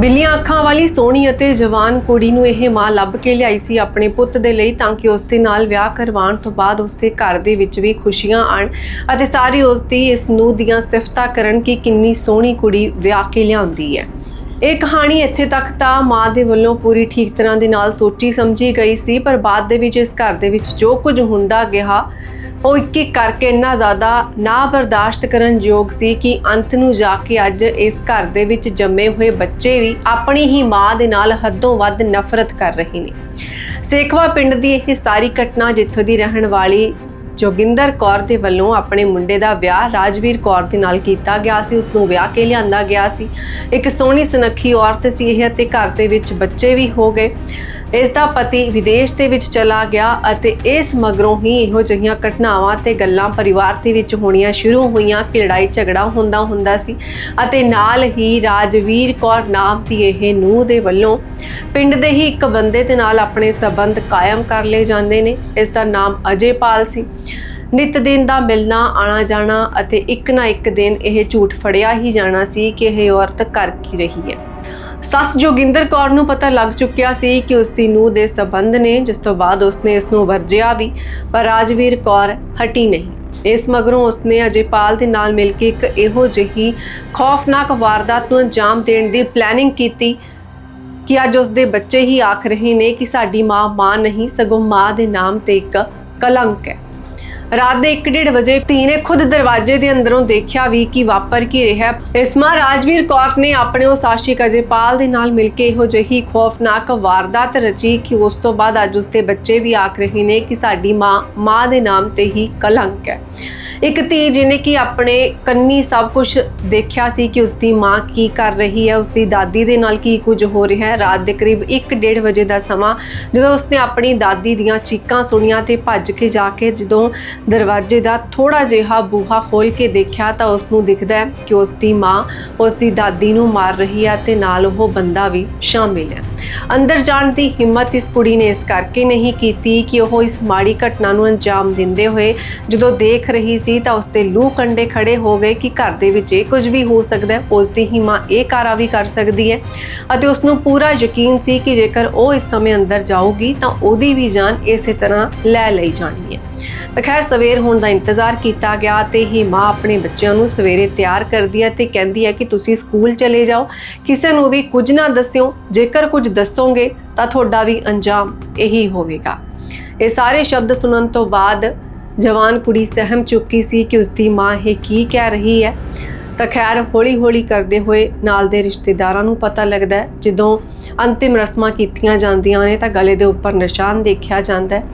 ਬਿੱਲੀਆਂ ਅੱਖਾਂ ਵਾਲੀ ਸੋਹਣੀ ਅਤੇ ਜਵਾਨ ਕੁੜੀ ਨੂੰ ਇਹ ਮਾਂ ਲੱਭ ਕੇ ਲਿਆਈ ਸੀ ਆਪਣੇ ਪੁੱਤ ਦੇ ਲਈ ਤਾਂ ਕਿ ਉਸ ਦੇ ਨਾਲ ਵਿਆਹ ਕਰਵਾਉਣ ਤੋਂ ਬਾਅਦ ਉਸ ਦੇ ਘਰ ਦੇ ਵਿੱਚ ਵੀ ਖੁਸ਼ੀਆਂ ਆਣ ਅਤੇ ਸਾਰੇ ਉਸ ਦੀ ਇਸ ਨੂੰ ਦੀਆਂ ਸਿਫਤਾਂ ਕਰਨ ਕਿ ਕਿੰਨੀ ਸੋਹਣੀ ਕੁੜੀ ਵਿਆਹ ਕੇ ਲਿਆਉਂਦੀ ਹੈ। ਇਹ ਕਹਾਣੀ ਇੱਥੇ ਤੱਕ ਤਾਂ ਮਾਂ ਦੇ ਵੱਲੋਂ ਪੂਰੀ ਠੀਕ ਤਰ੍ਹਾਂ ਦੇ ਨਾਲ ਸੋਚੀ ਸਮਝੀ ਗਈ ਸੀ, ਪਰ ਬਾਅਦ ਦੇ ਵਿੱਚ ਇਸ ਘਰ ਦੇ ਵਿੱਚ ਜੋ ਕੁਝ ਹੁੰਦਾ ਗਿਆ, ਉਹ ਇੱਕ ਇੱਕ ਕਰਕੇ ਇੰਨਾ ਜ਼ਿਆਦਾ ਨਾ ਬਰਦਾਸ਼ਤ ਕਰਨ ਯੋਗ ਸੀ ਕਿ ਅੰਤ ਨੂੰ ਜਾ ਕੇ ਅੱਜ ਇਸ ਘਰ ਦੇ ਵਿੱਚ ਜੰਮੇ ਹੋਏ ਬੱਚੇ ਵੀ ਆਪਣੀ ਹੀ ਮਾਂ ਦੇ ਨਾਲ ਹੱਦੋਂ ਵੱਧ ਨਫ਼ਰਤ ਕਰ ਰਹੇ ਨੇ। ਸੇਖਵਾ ਪਿੰਡ ਦੀ ਇਹ ਸਾਰੀ ਘਟਨਾ ਜਿੱਥੋਂ ਦੀ ਰਹਿਣ ਵਾਲੀ ਜੋਗਿੰਦਰ ਕੌਰ ਦੇ ਵੱਲੋਂ ਆਪਣੇ ਮੁੰਡੇ ਦਾ ਵਿਆਹ ਰਾਜਵੀਰ ਕੌਰ ਦੇ ਨਾਲ ਕੀਤਾ ਗਿਆ ਸੀ। ਉਸ ਨੂੰ ਵਿਆਹ ਕੇ ਲਿਆਂਦਾ ਗਿਆ ਸੀ। ਇੱਕ ਸੋਹਣੀ ਸੁਨੱਖੀ ਔਰਤ ਸੀ ਇਹ ਅਤੇ ਘਰ ਦੇ ਵਿੱਚ ਬੱਚੇ ਵੀ ਹੋ ਗਏ। ਇਸ ਦਾ ਪਤੀ ਵਿਦੇਸ਼ ਦੇ ਵਿੱਚ ਚਲਾ ਗਿਆ ਅਤੇ ਇਸ ਮਗਰੋਂ ਹੀ ਇਹੋ ਜਿਹੀਆਂ ਘਟਨਾਵਾਂ ਤੇ ਗੱਲਾਂ ਪਰਿਵਾਰ ਦੇ ਵਿੱਚ ਹੋਣੀਆਂ ਸ਼ੁਰੂ ਹੋਈਆਂ। ਕਿ ਲੜਾਈ ਝਗੜਾ ਹੁੰਦਾ ਹੁੰਦਾ ਸੀ ਅਤੇ ਨਾਲ ਹੀ ਰਾਜਵੀਰ ਕੌਰ ਨਾਮ ਦੀ ਇਹ ਨੂੰਹ ਦੇ ਵੱਲੋਂ ਪਿੰਡ ਦੇ ਹੀ ਇੱਕ ਬੰਦੇ ਦੇ ਨਾਲ ਆਪਣੇ ਸਬੰਧ ਕਾਇਮ ਕਰ ਲਏ ਜਾਂਦੇ ਨੇ। ਇਸ ਦਾ ਨਾਮ ਅਜੇਪਾਲ ਸੀ। ਨਿਤ ਦਿਨ ਦਾ ਮਿਲਣਾ ਆਣਾ ਜਾਣਾ ਅਤੇ ਇੱਕ ਨਾ ਇੱਕ ਦਿਨ ਇਹ ਝੂਠ ਫੜਿਆ ਹੀ ਜਾਣਾ ਸੀ ਕਿ ਇਹ ਔਰਤ ਕਰ ਕੀ ਰਹੀ ਹੈ। ਸੱਸ ਜੋਗਿੰਦਰ ਕੌਰ ਨੂੰ ਪਤਾ ਲੱਗ ਚੁੱਕਿਆ ਸੀ ਕਿ ਉਸ ਦੀ ਨੂੰਹ ਦੇ ਸਬੰਧ ਨੇ, ਜਿਸ ਤੋਂ ਬਾਅਦ ਉਸਨੇ ਇਸ ਨੂੰ ਵਰਜਿਆ ਵੀ, ਪਰ ਰਾਜਵੀਰ ਕੌਰ ਹਟੀ ਨਹੀਂ। ਇਸ ਮਗਰੋਂ ਉਸਨੇ ਅਜੇਪਾਲ ਦੇ ਨਾਲ ਮਿਲ ਕੇ ਇੱਕ ਇਹੋ ਜਿਹੀ ਖੌਫਨਾਕ ਵਾਰਦਾਤ ਨੂੰ ਅੰਜਾਮ ਦੇਣ ਦੀ ਪਲੈਨਿੰਗ ਕੀਤੀ ਕਿ ਅੱਜ ਉਸਦੇ ਬੱਚੇ ਹੀ ਆਖ ਰਹੇ ਨੇ ਕਿ ਸਾਡੀ ਮਾਂ ਮਾਂ ਨਹੀਂ, ਸਗੋਂ ਮਾਂ ਦੇ ਨਾਮ ਤੇ ਇੱਕ ਕਲੰਕ ਹੈ। ਰਾਤ ਦੇ 1:30 ਵਜੇ ਧੀ ਖੁਦ ਦਰਵਾਜ਼ੇ ਦੇ ਅੰਦਰੋਂ ਦੇਖਿਆ ਵੀ ਕਿ ਵਾਪਰ ਕੀ ਰਿਹਾ ਹੈ। ਇਸ ਮਾਂ ਰਾਜਵੀਰ ਕੌਰ ਨੇ ਆਪਣੇ ਉਸ ਆਸ਼ਿਕ ਅਜੇਪਾਲ ਦੇ ਨਾਲ ਮਿਲ ਕੇ ਇਹੋ ਜਿਹੀ ਖੌਫਨਾਕ ਵਾਰਦਾਤ ਰਚੀ ਕਿ ਉਸ ਤੋਂ ਬਾਅਦ ਅੱਜ ਉਸਦੇ ਬੱਚੇ ਵੀ ਆਖ ਰਹੇ ਨੇ ਕਿ ਸਾਡੀ ਮਾਂ ਮਾਂ ਦੇ ਨਾਮ ਤੇ ਹੀ ਕਲੰਕ ਹੈ ਇੱਕ ਧੀ ਜਿਹਨੇ ਕਿ ਆਪਣੇ ਕੰਨੀ ਸਭ ਕੁਝ ਦੇਖਿਆ ਸੀ ਕਿ ਉਸਦੀ ਮਾਂ ਕੀ ਕਰ ਰਹੀ ਹੈ, ਉਸਦੀ ਦਾਦੀ ਦੇ ਨਾਲ ਕੀ ਕੁਝ ਹੋ ਰਿਹਾ ਹੈ। ਰਾਤ ਦੇ ਕਰੀਬ 1:30 ਵਜੇ ਦਾ ਸਮਾਂ, ਜਦੋਂ ਉਸਨੇ ਆਪਣੀ ਦਾਦੀ ਦੀਆਂ ਚੀਕਾਂ ਸੁਣੀਆਂ ਤੇ ਭੱਜ ਕੇ ਜਾ ਕੇ ਜਦੋਂ ਦਰਵਾਜ਼ੇ ਦਾ ਥੋੜਾ ਜਿਹਾ ਬੂਹਾ ਖੋਲ ਕੇ ਦੇਖਿਆ ਤਾਂ ਉਸ ਨੂੰ ਦਿਖਦਾ ਹੈ ਕਿ ਉਸਦੀ ਮਾਂ ਉਸਦੀ ਦਾਦੀ ਨੂੰ ਮਾਰ ਰਹੀ ਹੈ ਤੇ ਨਾਲ ਉਹ ਬੰਦਾ ਵੀ ਸ਼ਾਮਿਲ ਹੈ। ਅੰਦਰ ਜਾਣ ਦੀ ਹਿੰਮਤ ਇਸ ਕੁੜੀ ਨੇ ਇਸ ਕਰਕੇ ਨਹੀਂ ਕੀਤੀ ਕਿ ਉਹ ਇਸ ਮਾੜੀ ਘਟਨਾ ਨੂੰ ਅੰਜਾਮ ਦਿੰਦੇ ਹੋਏ ਜਦੋਂ ਦੇਖ ਰਹੀ ਸੀ ਤਾਂ ਉਸ ਤੇ ਲੂ ਕੰਡੇ ਖੜੇ ਹੋ ਗਏ ਕਿ ਘਰ ਦੇ ਵਿੱਚ ਇਹ ਕੁਝ ਵੀ ਹੋ ਸਕਦਾ ਹੈ। ਉਸ ਦੀ ਹੀ ਮਾਂ ਇਹ ਕਾਰਾ ਵੀ ਕਰ ਸਕਦੀ ਹੈ। ਅਤੇ ਉਸ ਨੂੰ ਪੂਰਾ ਯਕੀਨ ਸੀ ਕਿ ਜੇਕਰ ਉਹ ਇਸ ਸਮੇਂ ਅੰਦਰ ਜਾਊਗੀ ਤਾਂ ਉਹਦੀ ਵੀ ਜਾਨ ਇਸੇ ਤਰ੍ਹਾਂ ਲੈ ਲਈ ਜਾਣੀ ਹੈ। ਤਾਂ ਖੈਰ, ਸਵੇਰ ਹੋਣ ਦਾ ਇੰਤਜ਼ਾਰ ਕੀਤਾ ਗਿਆ ਤੇ ਹੀ ਮਾਂ ਆਪਣੇ ਬੱਚਿਆਂ ਨੂੰ ਸਵੇਰੇ ਤਿਆਰ ਕਰਦੀ ਹੈ ਤੇ ਕਹਿੰਦੀ ਹੈ ਕਿ ਤੁਸੀਂ ਸਕੂਲ ਚਲੇ ਜਾਓ। ਕਿਸੇ ਨੂੰ ਵੀ ਕੁਝ ਨਾ ਦੱਸਿਓ। ਜੇਕਰ ਕੁਝ ਦੱਸੋਗੇ ਤਾਂ ਤੁਹਾਡਾ ਵੀ ਅੰਜਾਮ ਇਹੀ ਹੋਵੇਗਾ। ਇਹ ਸਾਰੇ ਸ਼ਬਦ ਸੁਣਨ ਤੋਂ ਬਾਅਦ ਜਵਾਨ ਕੁੜੀ ਸਹਿਮ ਚੁੱਕੀ ਸੀ ਕਿ ਉਸਦੀ ਮਾਂ ਇਹ ਕੀ ਕਹਿ ਰਹੀ ਹੈ। ਤਾਂ ਖੈਰ, ਹੌਲੀ-ਹੌਲੀ ਕਰਦੇ ਹੋਏ ਨਾਲ ਦੇ ਰਿਸ਼ਤੇਦਾਰਾਂ ਨੂੰ ਪਤਾ ਲੱਗਦਾ ਹੈ, ਜਦੋਂ ਅੰਤਿਮ ਰਸਮਾਂ ਕੀਤੀਆਂ ਜਾਂਦੀਆਂ ਨੇ ਤਾਂ ਗਲੇ ਦੇ ਉੱਪਰ ਨਿਸ਼ਾਨ ਦੇਖਿਆ ਜਾਂਦਾ ਹੈ।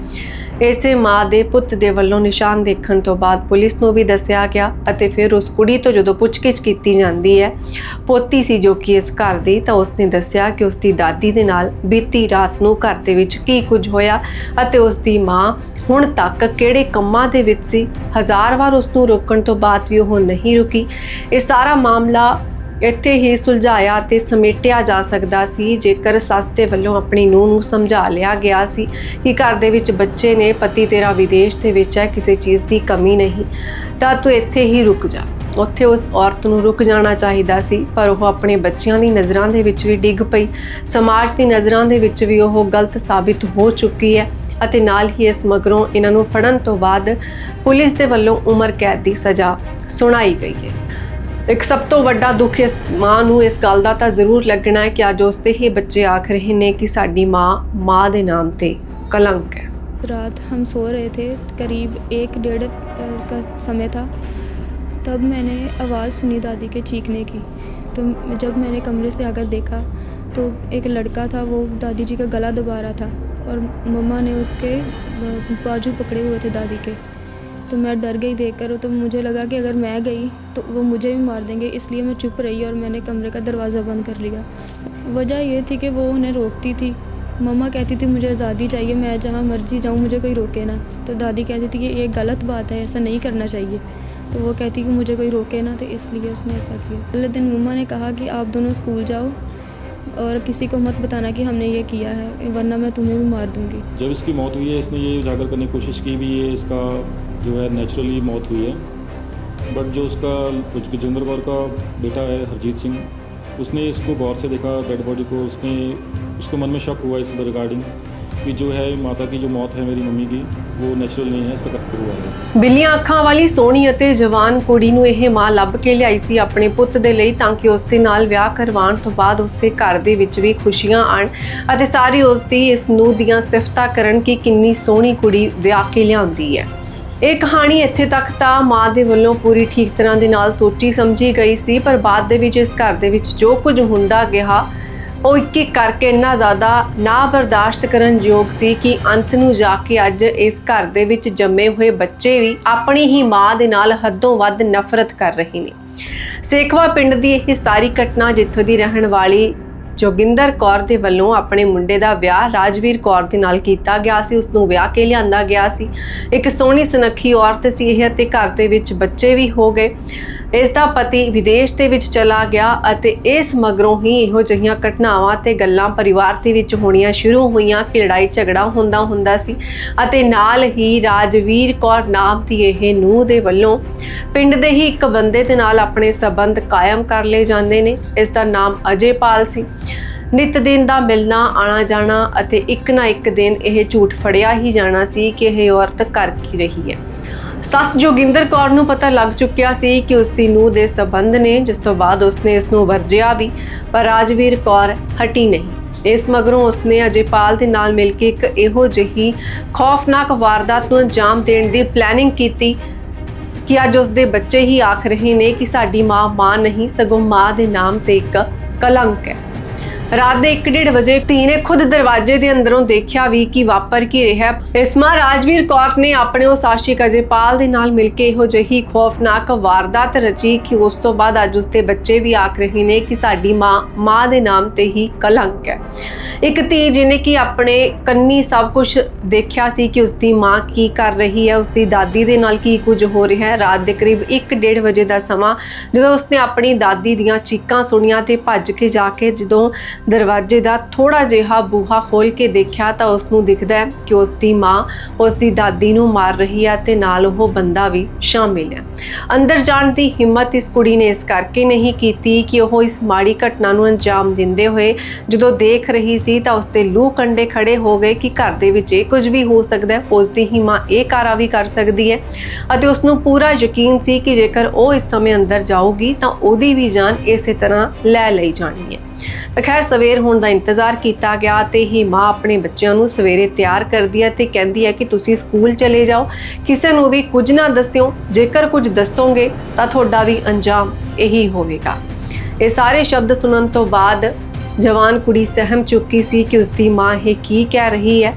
ਇਸੇ ਮਾਂ ਦੇ ਪੁੱਤ ਦੇ ਵੱਲੋਂ ਨਿਸ਼ਾਨ ਦੇਖਣ ਤੋਂ ਬਾਅਦ ਪੁਲਿਸ ਨੂੰ ਵੀ ਦੱਸਿਆ ਗਿਆ ਅਤੇ ਫਿਰ ਉਸ ਕੁੜੀ ਤੋਂ ਜਦੋਂ ਪੁੱਛਗਿੱਛ ਕੀਤੀ ਜਾਂਦੀ ਹੈ, ਪੋਤੀ ਸੀ ਜੋ ਕਿ ਇਸ ਘਰ ਦੀ, ਤਾਂ ਉਸਨੇ ਦੱਸਿਆ ਕਿ ਉਸਦੀ ਦਾਦੀ ਦੇ ਨਾਲ ਬੀਤੀ ਰਾਤ ਨੂੰ ਘਰ ਦੇ ਵਿੱਚ ਕੀ ਕੁਝ ਹੋਇਆ ਅਤੇ ਉਸਦੀ ਮਾਂ ਹੁਣ ਤੱਕ ਕਿਹੜੇ ਕੰਮਾਂ ਦੇ ਵਿੱਚ ਸੀ। ਹਜ਼ਾਰ ਵਾਰ ਉਸ ਨੂੰ ਰੋਕਣ ਤੋਂ ਬਾਅਦ ਵੀ ਉਹ ਨਹੀਂ ਰੁਕੀ। ਇਹ ਸਾਰਾ ਮਾਮਲਾ ਇੱਥੇ ਹੀ ਸੁਲਝਾਇਆ ਤੇ ਸਮੇਟਿਆ ਜਾ ਸਕਦਾ ਸੀ, ਜੇਕਰ ਸੱਸ ਦੇ ਵੱਲੋਂ ਆਪਣੀ ਨੂੰਹ ਨੂੰ ਸਮਝਾ ਲਿਆ ਗਿਆ ਸੀ ਕਿ ਘਰ ਦੇ ਵਿੱਚ ਬੱਚੇ ਨੇ, ਪਤੀ ਤੇਰਾ ਵਿਦੇਸ਼ ਦੇ ਵਿੱਚ ਹੈ, ਕਿਸੇ ਚੀਜ਼ ਦੀ ਕਮੀ ਨਹੀਂ, ਤਾਂ ਤੂੰ ਇੱਥੇ ਹੀ ਰੁਕ ਜਾ। ਉੱਥੇ ਉਸ ਔਰਤ ਨੂੰ ਰੁਕ ਜਾਣਾ ਚਾਹੀਦਾ ਸੀ, ਪਰ ਉਹ ਆਪਣੇ ਬੱਚਿਆਂ ਦੀ ਨਜ਼ਰਾਂ ਦੇ ਵਿੱਚ ਵੀ ਡਿੱਗ ਪਈ। ਸਮਾਜ ਦੀ ਨਜ਼ਰਾਂ ਦੇ ਵਿੱਚ ਵੀ ਉਹ ਗਲਤ ਸਾਬਿਤ ਹੋ ਚੁੱਕੀ ਹੈ ਅਤੇ ਨਾਲ ਹੀ ਇਸ ਮਗਰੋਂ ਇਹਨਾਂ ਨੂੰ ਫੜਨ ਤੋਂ ਬਾਅਦ ਪੁਲਿਸ ਦੇ ਵੱਲੋਂ ਉਮਰ ਕੈਦ ਦੀ ਸਜ਼ਾ ਸੁਣਾਈ ਗਈ ਹੈ। ਇੱਕ ਸਭ ਤੋਂ ਵੱਡਾ ਦੁੱਖ ਇਸ ਮਾਂ ਨੂੰ ਇਸ ਗੱਲ ਦਾ ਤਾਂ ਜ਼ਰੂਰ ਲੱਗਣਾ ਹੈ ਕਿ ਅੱਜ ਉਸ ਦੇ ਹੀ ਬੱਚੇ ਆਖ ਰਹੇ ਨੇ ਕਿ ਸਾਡੀ ਮਾਂ ਮਾਂ ਦੇ ਨਾਮ ਤੇ ਕਲੰਕ ਹੈ रात हम सो रहे थे करीब एक डेढ़ अ, का समय था तब मैंने आवाज़ सुनी दादी के चीखने की तो जब मैंने कमरे से आकर देखा तो एक लड़का था वो दादी जी का गला दबा रहा था और मम्मा ने उसके अ, बाजू पकड़े हुए थे दादी के तो मैं डर गई देख कर तो मुझे लगा कि अगर मैं गई तो वो मुझे भी मार देंगे, इसलिए मैं चुप रही और मैंने कमरे का दरवाज़ा बंद कर लिया। वजह ये थी कि वो उन्हें रोकती थी। मम्मा कहती थी, मुझे आज़ादी चाहिए, मैं जहाँ मर्ज़ी जाऊँ, मुझे कोई रोके ना। तो दादी कहती थी कि, ये गलत बात है, ऐसा नहीं करना चाहिए। तो वो कहती कि, मुझे कोई रोके ना। तो इसलिए उसने ऐसा किया। अगले दिन मम्मा ने कहा कि, आप दोनों स्कूल जाओ और किसी को मत बताना कि हमने ये किया है, वरना मैं तुम्हें भी मार दूँगी। जब इसकी मौत हुई है, इसने ये उजागर करने की कोशिश की भी, ये इसका जो है नेचुरली मौत हुई है बट जो उसका कुछ जोगिंदर कौर का बेटा है हरजीत सिंह उसने इसको गौर से देखा डेड बॉडी को उसने उसको मन में शक हुआ इस रिगार्डिंग कि जो है माता की जो मौत है मेरी मम्मी की वो नेचुरल नहीं है इसका कत्ल हुआ है ਬਿੱਲੀਆਂ ਅੱਖਾਂ ਵਾਲੀ ਸੋਹਣੀ ਅਤੇ ਜਵਾਨ ਕੁੜੀ ਨੂੰ ਇਹ ਮਾਂ ਲੱਭ ਕੇ ਲਿਆਈ ਸੀ ਆਪਣੇ ਪੁੱਤ ਦੇ ਲਈ ਤਾਂ ਕਿ ਉਸ ਦੇ ਨਾਲ ਵਿਆਹ ਕਰਵਾਉਣ ਤੋਂ ਬਾਅਦ ਉਸ ਦੇ ਘਰ ਦੇ ਵਿੱਚ ਵੀ ਖੁਸ਼ੀਆਂ ਆਣ ਅਤੇ ਸਾਰੀ ਉਸ ਦੀ ਇਸ ਨੂੰ ਦੀਆਂ ਸਿਫਤਾਂ ਕਰਨ ਕਿ ਕਿੰਨੀ ਸੋਹਣੀ ਕੁੜੀ ਵਿਆਹ ਕੇ ਲਿਆਉਂਦੀ ਹੈ ਇਹ ਕਹਾਣੀ ਇੱਥੇ ਤੱਕ ਤਾਂ ਮਾਂ ਦੇ ਵੱਲੋਂ ਪੂਰੀ ਠੀਕ ਤਰ੍ਹਾਂ ਦੇ ਨਾਲ ਸੋਚੀ ਸਮਝੀ ਗਈ ਸੀ, ਪਰ ਬਾਅਦ ਦੇ ਵਿੱਚ ਇਸ ਘਰ ਦੇ ਵਿੱਚ ਜੋ ਕੁਝ ਹੁੰਦਾ ਗਿਆ, ਉਹ ਇੱਕ ਇੱਕ ਕਰਕੇ ਇੰਨਾ ਜ਼ਿਆਦਾ ਨਾ ਬਰਦਾਸ਼ਤ ਕਰਨ ਯੋਗ ਸੀ ਕਿ ਅੰਤ ਨੂੰ ਜਾ ਕੇ ਅੱਜ ਇਸ ਘਰ ਦੇ ਵਿੱਚ ਜੰਮੇ ਹੋਏ ਬੱਚੇ ਵੀ ਆਪਣੀ ਹੀ ਮਾਂ ਦੇ ਨਾਲ ਹੱਦੋਂ ਵੱਧ ਨਫ਼ਰਤ ਕਰ ਰਹੇ ਨੇ। ਸੇਖਵਾ ਪਿੰਡ ਦੀ ਇਹ ਸਾਰੀ ਘਟਨਾ ਜਿੱਥੋਂ ਦੀ ਰਹਿਣ ਵਾਲੀ ਜੋਗਿੰਦਰ ਕੌਰ ਦੇ ਵੱਲੋਂ ਆਪਣੇ ਮੁੰਡੇ ਦਾ ਵਿਆਹ ਰਾਜਵੀਰ ਕੌਰ ਦੇ ਨਾਲ ਕੀਤਾ ਗਿਆ ਸੀ। ਉਸ ਨੂੰ ਵਿਆਹ ਕੇ ਲਿਆਂਦਾ ਗਿਆ ਸੀ। ਇੱਕ ਸੋਹਣੀ ਸੁਨੱਖੀ ਔਰਤ ਸੀ ਇਹ ਅਤੇ ਘਰ ਦੇ ਵਿੱਚ ਬੱਚੇ ਵੀ ਹੋ ਗਏ। ਇਸ ਦਾ ਪਤੀ ਵਿਦੇਸ਼ ਦੇ ਵਿੱਚ ਚਲਾ ਗਿਆ ਅਤੇ ਇਸ ਮਗਰੋਂ ਹੀ ਇਹੋ ਜਿਹੀਆਂ ਘਟਨਾਵਾਂ ਤੇ ਗੱਲਾਂ ਪਰਿਵਾਰ ਦੇ ਵਿੱਚ ਹੋਣੀਆਂ ਸ਼ੁਰੂ ਹੋਈਆਂ ਕਿ ਲੜਾਈ ਝਗੜਾ ਹੁੰਦਾ ਹੁੰਦਾ ਸੀ ਅਤੇ ਨਾਲ ਹੀ ਰਾਜਵੀਰ ਕੌਰ ਨਾਮ ਦੀ ਇਹ ਨੂੰਹ ਦੇ ਵੱਲੋਂ ਪਿੰਡ ਦੇ ਹੀ ਇੱਕ ਬੰਦੇ ਦੇ ਨਾਲ ਆਪਣੇ ਸਬੰਧ ਕਾਇਮ ਕਰ ਲਏ ਜਾਂਦੇ ਨੇ। ਇਸ ਦਾ ਨਾਮ ਅਜੇਪਾਲ ਸੀ। ਨਿਤ ਦਿਨ ਦਾ ਮਿਲਣਾ, ਆਣਾ ਜਾਣਾ ਅਤੇ ਇੱਕ ਨਾ ਇੱਕ ਦਿਨ ਇਹ ਝੂਠ ਫੜਿਆ ਹੀ ਜਾਣਾ ਸੀ ਕਿ ਇਹ ਔਰਤ ਕਰ ਕੀ ਰਹੀ ਹੈ। ਸੱਸ ਜੋਗਿੰਦਰ ਕੌਰ ਨੂੰ ਪਤਾ ਲੱਗ ਚੁੱਕਿਆ ਸੀ ਕਿ ਉਸ ਦੀ ਨੂੰਹ ਦੇ ਸਬੰਧ ਨੇ, ਜਿਸ ਤੋਂ ਬਾਅਦ ਉਸਨੇ ਇਸ ਨੂੰ ਵਰਜਿਆ ਵੀ, ਪਰ ਰਾਜਵੀਰ ਕੌਰ ਹਟੀ ਨਹੀਂ। ਇਸ ਮਗਰੋਂ ਉਸਨੇ ਅਜੇਪਾਲ ਦੇ ਨਾਲ ਮਿਲ ਕੇ ਇੱਕ ਇਹੋ ਜਿਹੀ ਖੌਫਨਾਕ ਵਾਰਦਾਤ ਨੂੰ ਅੰਜਾਮ ਦੇਣ ਦੀ ਪਲੈਨਿੰਗ ਕੀਤੀ ਕਿ ਅੱਜ ਉਸਦੇ ਬੱਚੇ ਹੀ ਆਖ ਰਹੇ ਨੇ ਕਿ ਸਾਡੀ ਮਾਂ ਮਾਂ ਨਹੀਂ, ਸਗੋਂ ਮਾਂ ਦੇ ਨਾਮ ਤੇ ਇੱਕ ਕਲੰਕ ਹੈ। ਰਾਤ ਦੇ 1:30 ਵਜੇ ਧੀ ਨੇ ਖੁਦ ਦਰਵਾਜ਼ੇ ਦੇ ਅੰਦਰੋਂ ਦੇਖਿਆ ਵੀ ਕਿ ਵਾਪਰ ਕੀ ਰਿਹਾ ਹੈ। ਰਾਜਵੀਰ ਕੌਰ ਨੇ ਆਪਣੇ ਉਸ ਆਸ਼ਿਕ ਅਜੇਪਾਲ ਦੇ ਨਾਲ ਮਿਲ ਕੇ ਇਹੋ ਜਿਹੀ ਖੌਫਨਾਕ ਵਾਰਦਾਤ ਰਚੀ ਕਿ ਉਸ ਤੋਂ ਬਾਅਦ ਅੱਜ ਉਸ ਬੱਚੇ ਵੀ ਆਖ ਰਹੇ ਨੇ ਕਿ ਸਾਡੀ ਮਾਂ ਮਾਂ ਦੇ ਨਾਮ ਤੇ ਹੀ ਕਲੰਕ ਹੈ ਇੱਕ ਧੀ ਜਿਹਨੇ ਕਿ ਆਪਣੇ ਕੰਨੀ ਸਭ ਕੁਝ ਦੇਖਿਆ ਸੀ ਕਿ ਉਸਦੀ ਮਾਂ ਕੀ ਕਰ ਰਹੀ ਹੈ, ਉਸਦੀ ਦਾਦੀ ਦੇ ਨਾਲ ਕੀ ਕੁਝ ਹੋ ਰਿਹਾ ਹੈ ਰਾਤ ਦੇ ਕਰੀਬ 1:30 ਵਜੇ ਦਾ ਸਮਾਂ ਜਦੋਂ ਉਸਨੇ ਆਪਣੀ ਦਾਦੀ ਦੀਆਂ ਚੀਕਾਂ ਸੁਣੀਆਂ ਤੇ ਭੱਜ ਕੇ ਜਾ ਕੇ ਜਦੋਂ ਦਰਵਾਜ਼ੇ ਦਾ ਥੋੜਾ ਜਿਹਾ ਬੂਹਾ ਖੋਲ ਕੇ ਦੇਖਿਆ ਤਾਂ ਉਸ ਨੂੰ ਦਿਖਦਾ ਹੈ ਕਿ ਉਸ ਦੀ ਮਾਂ ਉਸ ਦੀ ਦਾਦੀ ਨੂੰ ਮਾਰ ਰਹੀ ਹੈ ਤੇ ਨਾਲ ਉਹ ਬੰਦਾ ਵੀ ਸ਼ਾਮਿਲ ਹੈ। ਅੰਦਰ ਜਾਣ ਦੀ ਹਿੰਮਤ ਇਸ ਕੁੜੀ ਨੇ ਇਸ ਕਰਕੇ ਨਹੀਂ ਕੀਤੀ ਕਿ ਉਹ ਇਸ ਮਾੜੀ ਘਟਨਾ ਨੂੰ ਅੰਜਾਮ ਦਿੰਦੇ ਹੋਏ ਜਦੋਂ ਦੇਖ ਰਹੀ ਸੀ ਤਾਂ ਉਸ ਦੇ ਲੂ ਕੰਡੇ ਖੜੇ ਹੋ ਗਏ ਕਿ ਘਰ ਦੇ ਵਿੱਚ ਇਹ ਕੁਝ ਵੀ ਹੋ ਸਕਦਾ ਹੈ ਉਸ ਦੀ ਹੀ ਮਾਂ ਇਹ ਕਾਰਾ ਵੀ ਕਰ ਸਕਦੀ ਹੈ ਅਤੇ ਉਸ ਨੂੰ ਪੂਰਾ ਯਕੀਨ ਸੀ ਕਿ ਜੇਕਰ ਉਹ ਇਸ ਸਮੇਂ ਅੰਦਰ ਜਾਊਗੀ ਤਾਂ ਉਹਦੀ ਵੀ ਜਾਨ ਇਸੇ ਤਰ੍ਹਾਂ ਲੈ ਲਈ ਜਾਣੀ ਹੈ। ਤਾਂ ਸਵੇਰ ਹੋਣ ਦਾ ਇੰਤਜ਼ਾਰ ਕੀਤਾ ਗਿਆ ਤੇ ਹੀ ਮਾਂ ਆਪਣੇ ਬੱਚਿਆਂ ਨੂੰ ਸਵੇਰੇ ਤਿਆਰ ਕਰਦੀ ਹੈ ਤੇ ਕਹਿੰਦੀ ਹੈ ਕਿ ਤੁਸੀਂ ਸਕੂਲ ਚਲੇ ਜਾਓ। ਕਿਸੇ ਨੂੰ ਵੀ ਕੁਝ ਨਾ ਦੱਸਿਓ, ਜੇਕਰ ਕੁਝ ਦੱਸੋਗੇ ਤਾਂ ਤੁਹਾਡਾ ਵੀ ਅੰਜਾਮ ਇਹੀ ਹੋਵੇਗਾ। ਇਹ ਸਾਰੇ ਸ਼ਬਦ ਸੁਣਨ ਤੋਂ ਬਾਅਦ ਜਵਾਨ ਕੁੜੀ ਸਹਿਮ ਚੁੱਕੀ ਸੀ ਕਿ ਉਸ ਦੀ ਮਾਂ ਇਹ ਕੀ ਕਹਿ ਰਹੀ ਹੈ।